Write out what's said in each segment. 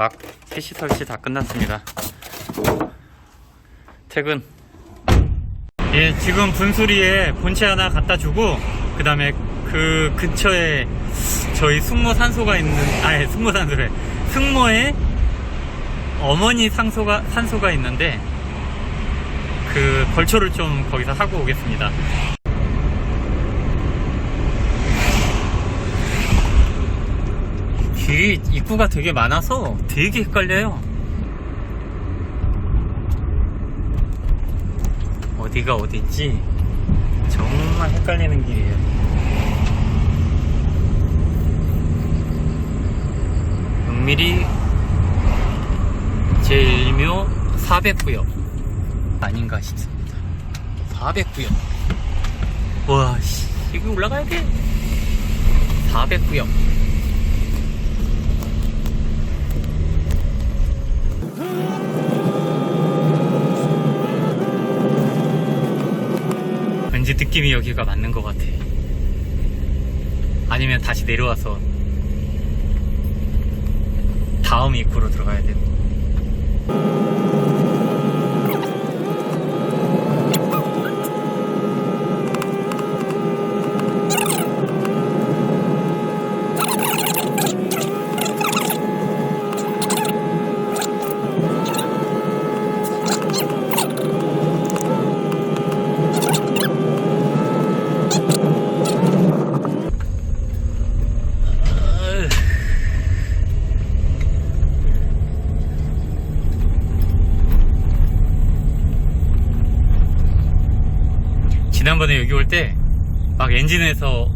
막 PC 설치 다 끝났습니다. 퇴근. 예, 지금 분수리에 본체 하나 갖다 주고, 그 다음에 그 근처에 저희 숙모 산소가 있는, 아니, 숙모 산소래. 숙모에 어머니 산소가, 산소가 있는데, 그 벌초를 좀 거기서 하고 오겠습니다. 길이 입구가 되게 많아서 되게 헷갈려요. 어디가 어딘지 정말 헷갈리는 길이에요. 은밀히 제1묘 400구역 아닌가 싶습니다. 400구역. 와, 씨, 여기 올라가야 돼. 400구역. 느낌이 여기가 맞는 것 같아. 아니면 다시 내려와서 다음 입구로 들어가야 되고. 지난번에 여기 올 때 막 엔진에서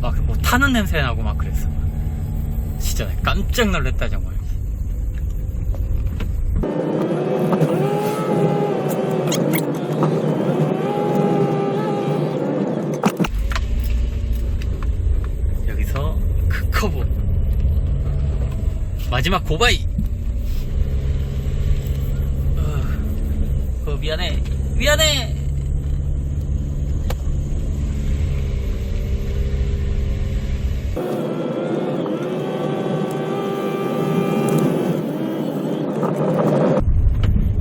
막 뭐 타는 냄새 나고 막 그랬어. 진짜 깜짝 놀랐다 정말. 여기서 그 커브 마지막 고바이. 어, 어 미안해 미안해.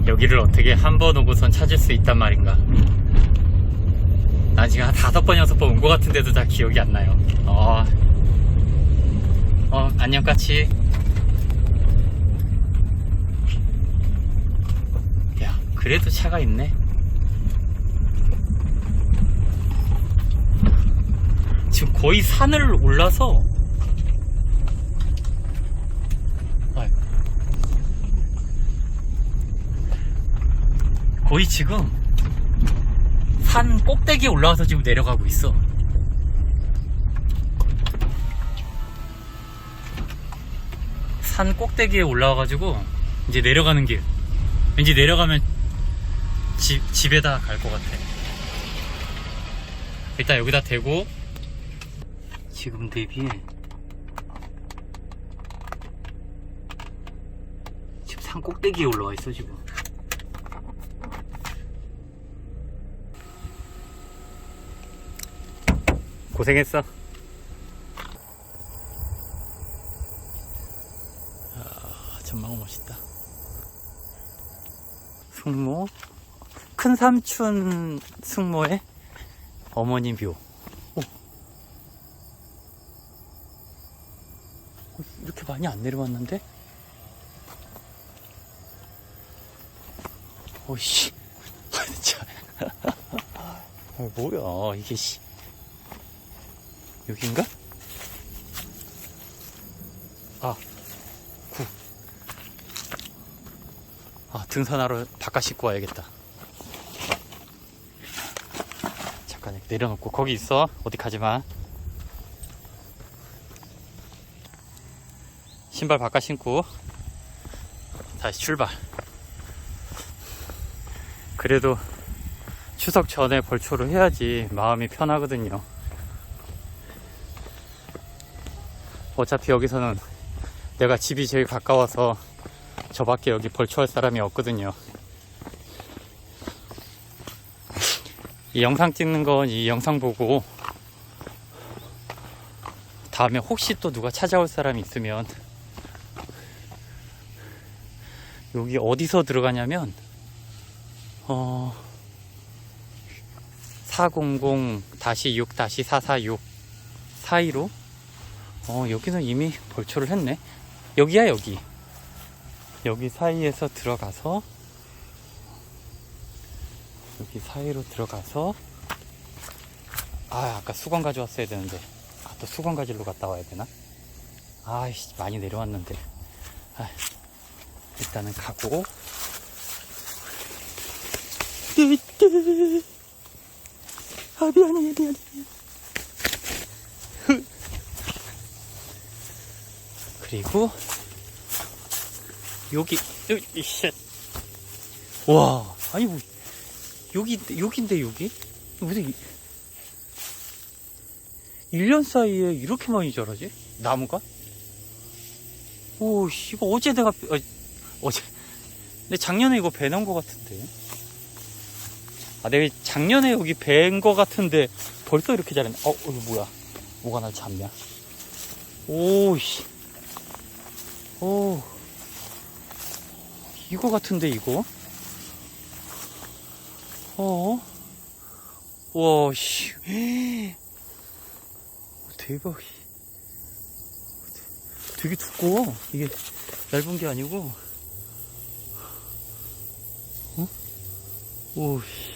여기를 어떻게 한 번 오고선 찾을 수 있단 말인가? 나 지금 한 다섯 번, 여섯 번 온 것 같은데도 다 기억이 안 나요. 어, 어, 안녕, 까치. 야, 그래도 차가 있네. 지금 거의 산을 올라서, 아이고. 거의 지금 산 꼭대기에 올라와서 지금 내려가고 있어. 산 꼭대기에 올라와가지고 이제 내려가는 길. 왠지 내려가면 집, 집에다 갈 것 같아. 일단 여기다 대고 지금 대비해 지금 산 꼭대기에 올라와 있어 지금. 고생했어. 아, 전망은 멋있다. 숙모, 큰 삼촌 숙모의 어머님 뷰. 오. 어, 이렇게 많이 안 내려왔는데? 오이씨. 아, 진짜. 아, 뭐야, 이게, 씨. 여긴가? 아, 구. 아, 등산하러 바깥 씻고 와야겠다. 잠깐 내려놓고 거기 있어. 어디 가지 마. 신발 바깥 신고 다시 출발. 그래도 추석 전에 벌초를 해야지 마음이 편하거든요. 어차피 여기서는 내가 집이 제일 가까워서 저밖에 여기 벌초할 사람이 없거든요. 이 영상 찍는 건 이 영상 보고 다음에 혹시 또 누가 찾아올 사람이 있으면 여기 어디서 들어가냐면 어 400-6-446 사이로 어 여기는 이미 벌초를 했네. 여기야 여기. 여기 사이에서 들어가서 여기 사이로 들어가서 아 아까 수건 가져왔어야 되는데. 아 또 수건 가지러 갔다 와야 되나? 아이씨 많이 내려왔는데. 아, 일단은 가고. 아 미안해 미안해 미안해 그리고 여기. 와 아니 뭐 여기 여기인데 여기 무슨 이- 1년 사이에 이렇게 많이 자라지? 나무가? 오, 씨, 이거 어제 내가, 어, 어제. 근데 작년에 이거 배놓은 것 같은데. 아, 내가 작년에 여기 배인 것 같은데 벌써 이렇게 자랐네. 어, 이거 뭐야. 뭐가 날 잡냐. 오, 씨. 오. 이거 같은데, 이거? 어? 와, 씨. 대박. 되게 두꺼워. 이게 얇은 게 아니고. 어? 오, 씨.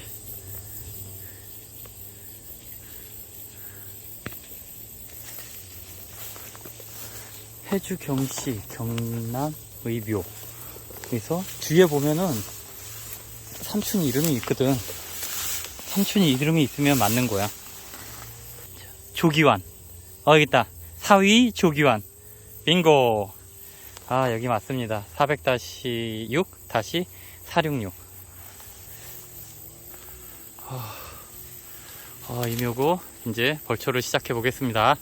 해주 경시 경남 의묘. 그래서 뒤에 보면은 삼촌 이름이 있거든. 삼촌이 이름이 있으면 맞는 거야. 조기환. 어, 여기 있다. 사위 조기환. 빙고. 아, 여기 맞습니다. 400-6-466. 아, 아, 이묘고, 이제 벌초를 시작해 보겠습니다.